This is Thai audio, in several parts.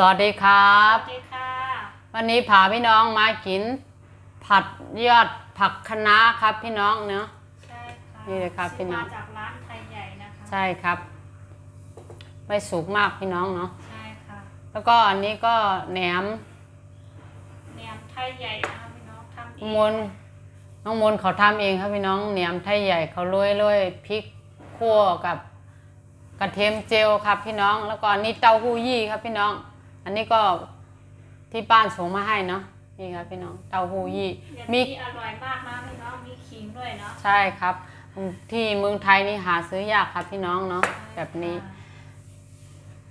สวัสดีครับ สวัสดีค่ะ วันนี้พาพี่น้องมากิน ผัดยอดผักคะน้าครับพี่น้องเนาะ ใช่ค่ะนี่เลยครับซื้พี่น้อง มาจากร้านไทยใหญ่นะคะ ใช่ครับ ไม่สุกมากพี่น้องเนาะ ใช่ค่ะ แล้วก็อันนี้ก็แหนม แหนมไทยใหญ่นะคะพี่น้องทำเอน้องงมนน้องมนเขาทำเองครับพี่น้องแหนมไทยใหญ่เขาโรยโรยพริกคั่วกับกระเทียมเจียวครับพี่น้อง แล้วก็อันนี้เต้าหู้ยี่ครับพี่น้อง อันนี้ก็ที่บ้านส่งมาให้เนาะนี่ครับพี่น้องเต้าหู้ยี่อย่างมีนี้อร่อยมากนะพี่น้องมีขิงด้วยเนาะใช่ครับ ที่เมืองไทยนี่หาซื้อยากครับพี่น้องเนาะแบบนี้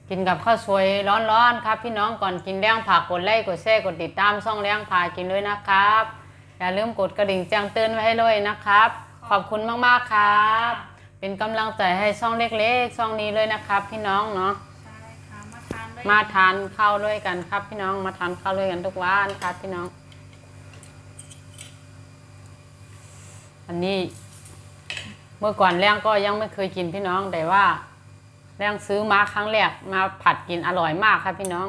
กินกับข้าวสวยร้อนๆครับ พี่น้องก่อนกินแรงผักกดไลค์กดแชร์กดติดตามช่องแรงพากินด้วยนะครับ อย่าลืมกดกระดิ่งแจ้งเตือนไว้ให้ด้วยนะครับ ขอบคุณมากๆครับ เป็นกำลังใจให้ช่องเล็กๆช่องนี้เลยนะครับ พี่น้องเนาะใช่ค่ะ มาทานด้วยมาทานข้าวด้วยกันครับพี่น้องมาทานข้าวด้วยกันทุกวันครับพี่น้อง อันนี้เมื่อก่อนแรงก็ยังไม่เคยกินพี่น้องแต่ว่า แรงซื้อมาครั้งแรกมาผัดกินอร่อยมากครับพี่น้อง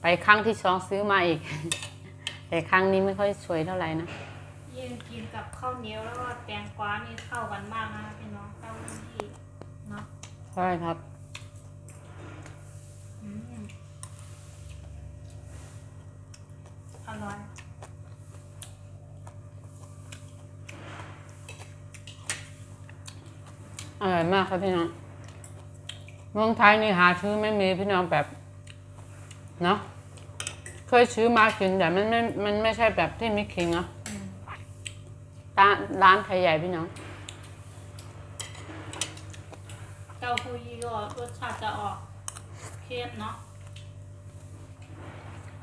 ไปครั้งที่สองซื้อมาอีก แต่ครั้งนี้ไม่ค่อยสวยเท่าไหร่นะยิ่งกินกับข้าวเหนียวแล้วก็แตงกวานี่เข้ากันมากนะคะพี่น้องเต้าหู้ยี่เนาะใช่ครับ อืมอร่อย อร่อยมาก ครับพี่น้องเมืองไทยนี่หาซื้อไม่มีพี่น้องแบบเนาะเคยซื้อมากินแต่มันไม่มันไม่ใช่แบบที่มิคิงเนาะอืมร้านร้านไทยใหญ่พี่น้องเต้าหู้ยี่ก็รสชาติจะออกเค็มเนาะ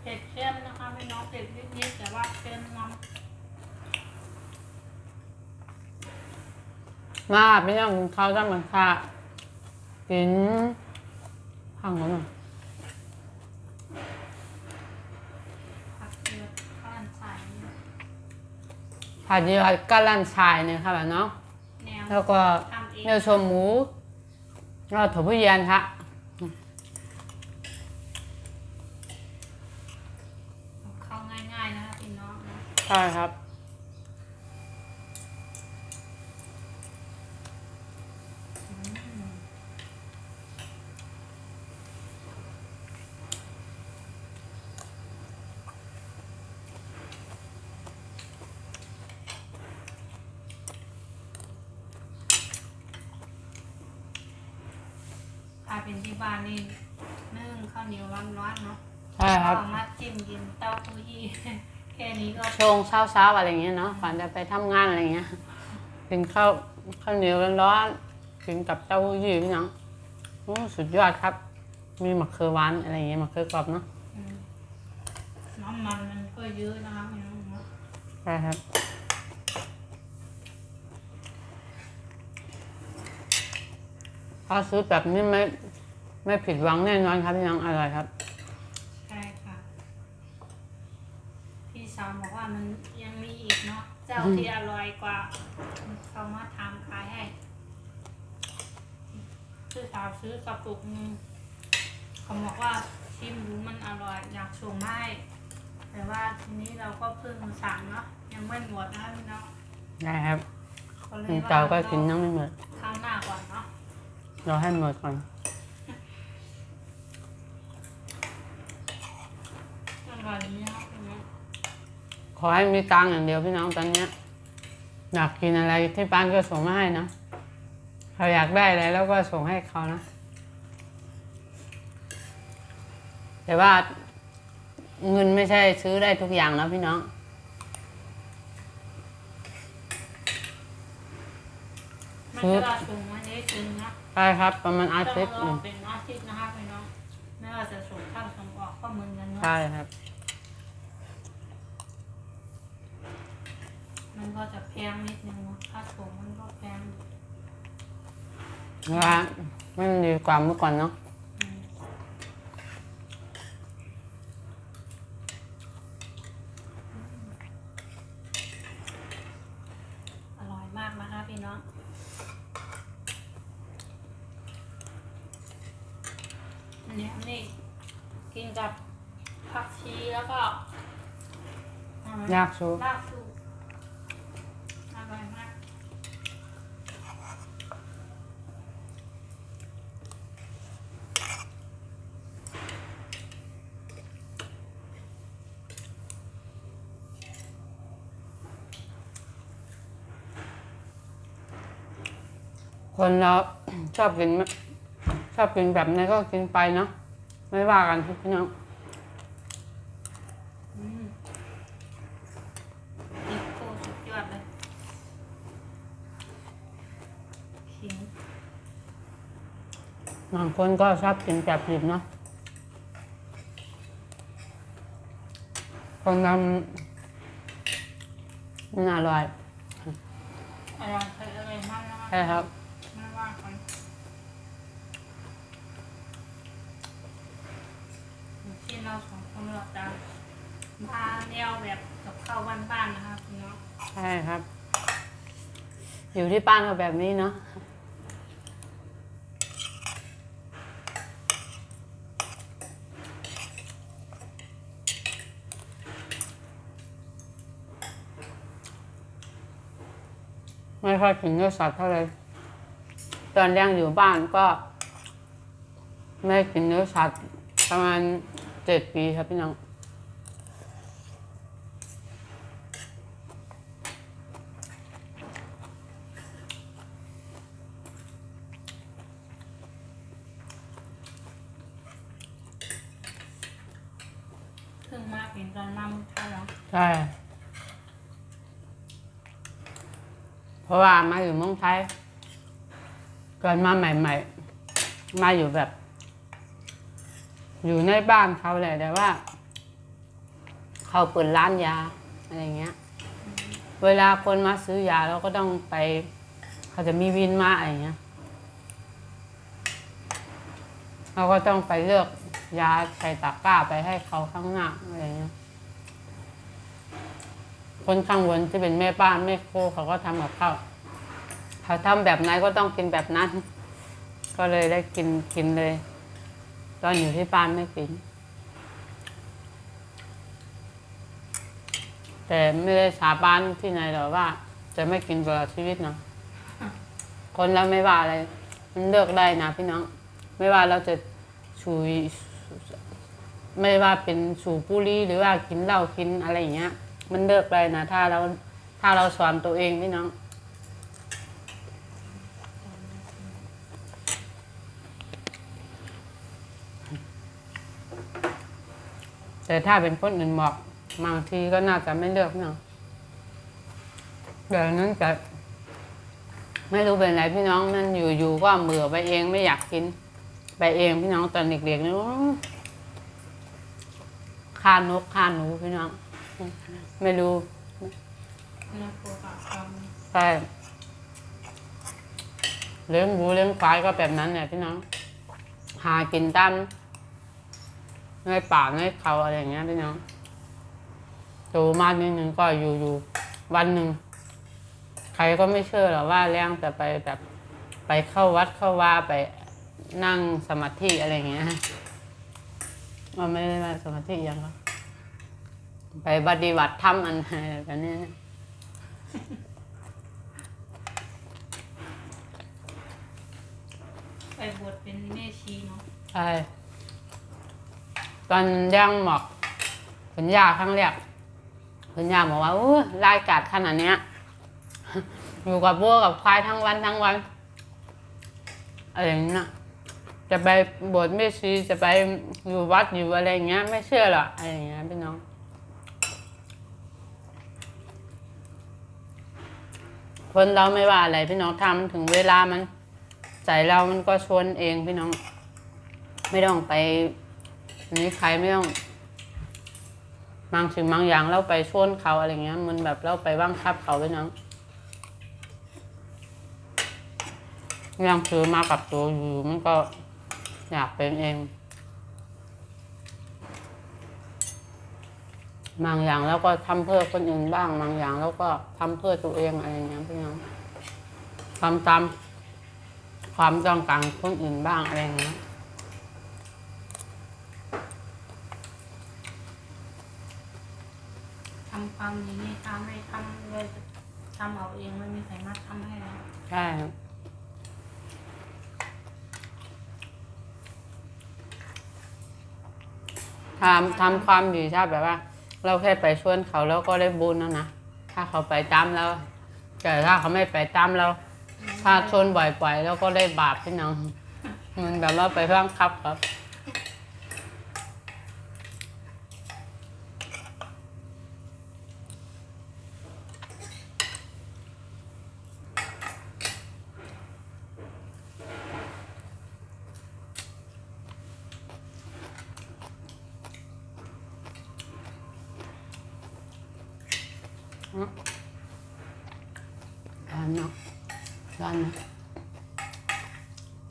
เผ็ดเข้มนะคะพี่น้องเผ็ดนิดๆแต่ว่าเค็มน้ำ มาพี่น้องกินข้าวด้านมันค่ะกินข้างนั้นน่ะผักเกลือข้าวใส่ผัดเยอะกะลันชายเนี่ยครับเนาะแล้วก็เนื้อชมหมูแล้วถั่วผู้เย็นค่ะเข้าง่ายๆนะคะพี่น้องนะใช่ครับ ถ้าเป็นที่บ้านนี่นึ่งข้าวเหนียวร้อนๆเนาะใช่ครับ เอามาจิ้มกินเต้าหู้ยี่แค่นี้ก็ช่วงเช้าเช้าๆอะไรอย่างเงี้ยเนาะก่อนจะไปทำงานอะไรอย่างเงี้ยกินข้าวข้าวเหนียวร้อนๆกินกับเต้าหู้ยี้พี่น้องอู้สุดยอดครับ มีมะเขือหวานอะไรอย่างเงี้ยมะเขือกรอบเนาะอืมน้ำมันมันก็เยอะนะคะพี่น้องเนาะ ใช่ครับ ถ้าซื้อแบบนี้ไม่ไม่ผิดหวังแน่นอนครับพี่น้องอร่อยครับ ใช่ค่ะ พี่สาวบอกว่ามันยังมีอีกเนาะเจ้าที่อร่อยกว่าเขามาทำขายให้ซื้อสาวซื้อกระปุกหนึงเขาบอกว่าชิมดูมันอร่อยอยากส่งมาให้แต่ว่าทีนี้เราก็เพิ่งสั่งเนาะยังไม่หมดนะพี่น้องได้ครับก็เลยกินว่าเก่าก็กินยังไม่หมด เรอให้หมดก่อนอร่อยดีนะครับพี่น้องขอให้มีตังค์อย่างเดียวพี่น้องตอนเนี้ยอยากกินอะไรที่บ้านก็ส่งมาให้นะเขาอยากได้อะไรแล้วก็ส่งให้เขานะ แต่ว่าเงินไม่ใช่ซื้อได้ทุกอย่างนะพี่น้อง มันจะว่าส่งมาได้ถึงนะใช่ครับ ประมาณอาต้องทิตย์รหอนึ่งเป็นอาทิตย์นะคะพี่น้องไม่ว่าจะส่งเข้าส่งออกก็เหมือนกันเนาะใช่ครับ มันก็จะแพงนิดนึงเนาะค่าส่งมันก็แพงว่ามันดีกว่าเมื่อก่อนเนาะ อืมอร่อยมากนะคะพี่น้อง อั นนี้อันนี้กินกับผักชีแล้วก็อ่ยากชูลาบสูอร่อยมากคนเรา ชอบกินไม่ช อบกินแบบไหนก็กินไปเนาะไม่ว่ากันพี่น้องอืมอีกโคสุดยอดเลยขิงบางคนก็ชอบกินแบบดิบเนาะคนทำมันอร่อยอร่อยใครอร่อยมากนะคะใช่ครับ ไม่ว่ากัน เราสองคนเราจะมาแนวแบบกับข้าวบ้านๆนะคะคุณน้องใช่ครับ อยู่ที่บ้านก็แบบนี้เนาะไม่ค่อยกินเนื้อสัตว์เท่าไหร่ตอนยังอยู่บ้านก็ ไม่กินเนื้อสัตว์ประมาณ เจ็ดปีครับพี่น้องเพิ่งมาเป็นตอนมาเมืองไทยแล้วใช่เพราะว่ามาอยู่เมืองไทยก่อนมาใหม่ ๆ มาอยู่แบบ อยู่ในบ้านเขาแหละแต่ว่า เขาเปิดร้านยาอะไรเงี้ย เวลาคนมาซื้อยาเราก็ต้องไป เขาจะมีวินมาอะไรเงี้ยเราก็ต้องไปเลือกยาใส่ตะกร้าไปให้เขาข้างหน้าอะไรเงี้ยคนข้างบนที่เป็นแม่บ้านแม่โครูเขาก็ทำกับข้าวเขาทำแบบไหนก็ต้องกินแบบนั้น ก็เลยได้กินกินเลย ตอนอยู่ที่บ้านไม่กิน แต่ไม่ได้สาบานที่ไหนหรอกว่า จะไม่กินตลอดชีวิตเนาะคนเราไม่ว่าอะไร มันเลือกได้นะพี่น้อง ไม่ว่าเราจะชูยไม่ว่าเป็นสูบบุหรี่หรือว่ากินเหล้ากินอะไรอย่างเงี้ย มันเลือกได้นะ ถ้าเราถ้าเราสอนตัวเองพี่น้อง แต่ถ้าเป็นคนอื่นบอกบางทีก็น่าจะไม่เลือกเนาะเดี๋ยวนั้นจะไม่รู้เป็นไรพี่น้องนั่นอยู่ๆก็เบื่อไปเองไม่อยากกิน ไปเองพี่น้องตอนเด็กๆนี่ฆ่านกฆ่าหนูพี่น้อง ไม่รู้น่ากลัวกับความใช่เลี้ยงหมูเลี้ยงควายก็แบบนั้นเนี่ยพี่น้อง หากินตาม ในป่าในเขาอะไรอย่างเงี้ยพี่น้องโตมานิดนึงก็อยู่อยู่วันหนึ่งใครก็ไม่เชื่อหรอกว่าเลี้ยงแต่ไปแบบไปเข้าวัดเข้าว่าไปนั่งสมาธิอะไรอย่างเงี้ยมันไม่ได้มาสมาธิอยังก็ไปปฏิบัติธรรมอันอะไรแบบนี้ไปบวชเป็นแม่ชีเนาะใช่ ตอนย่างหมอกคุณย่าครั้งแรกคุณย่าบอกว่าอู้รายกาดขนาดเนี้ยอยู่กับวัวกับควายทั้งวันทั้งวันอะไรอย่างเงี้ยจะไปบวชไม่ชีจะไปอยู่วัดอยู่อะไรอย่างเงี้ย ไม่เชื่อหรอกอะไรอย่างเงี้ยพี่น้องคนเราไม่ว่าอะไรพี่น้องทำถึงเวลามันใจเรามันก็ชวนเองพี่น้อง ไม่ต้องไป อันนี้ใครไม่ต้องบางสิ่งบางอย่างเราไปชวนเขาอะไรเงี้ย มันแบบเราไปบังคับเขาไปน้องยังคือมากับตัวอยู่มันก็อยากเป็นเอง บางอย่างเราก็ทำเพื่อคนอื่นบ้าง บางอย่างเราก็ทำเพื่อตัวเองอะไรเงี้ยพี่น้องทำตามความต้องการคนอื่นบ้างอะไรเงี้ยำความดีนี่ทำให้ทำเลยทำเอาเองไม่มีใครมาทำให้เราใช่ทำทำความดีชอบแบบว่า เราแค่ไปชวนเขาแล้วก็ได้บุญแล้วนะ ถ้าเขาไปตามเราแต่ถ้าเขาไม่ไปตามเรา ถ้าชนบ่อยๆแล้วก็ได้บาปพี่น้องมันแบบว่าไปเพิ่งคับครับ ร้อนเนาะร้อนนะ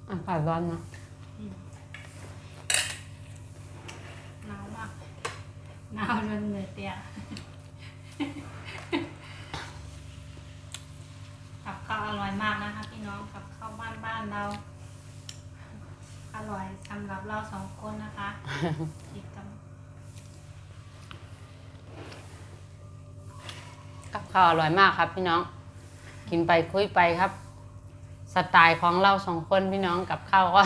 อากาศร้อนเนาะหนาวมากหนาวจนเหนื่อยเตียกับข้าวอร่อยมากนะคะพี่น้องกับข้าวบ้านบ้านๆเรา อร่อยสำหรับเราสองคนนะคะกินกับ กับข้าวอร่อยมากครับพี่น้อง กินไปคุยไปครับ สไตล์ของเราสองคนพี่น้องกับข้าวก็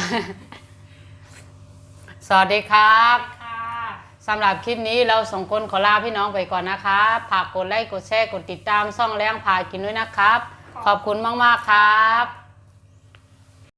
สวัสดีครับสำหรับคลิปนี้เราสองคนขอลาพี่น้องไปก่อนนะครับฝากกดไลค์กดแชร์กดติดตามซ่องแรงพากินด้วยนะครับ ขอบคุณมาก ๆ ครับ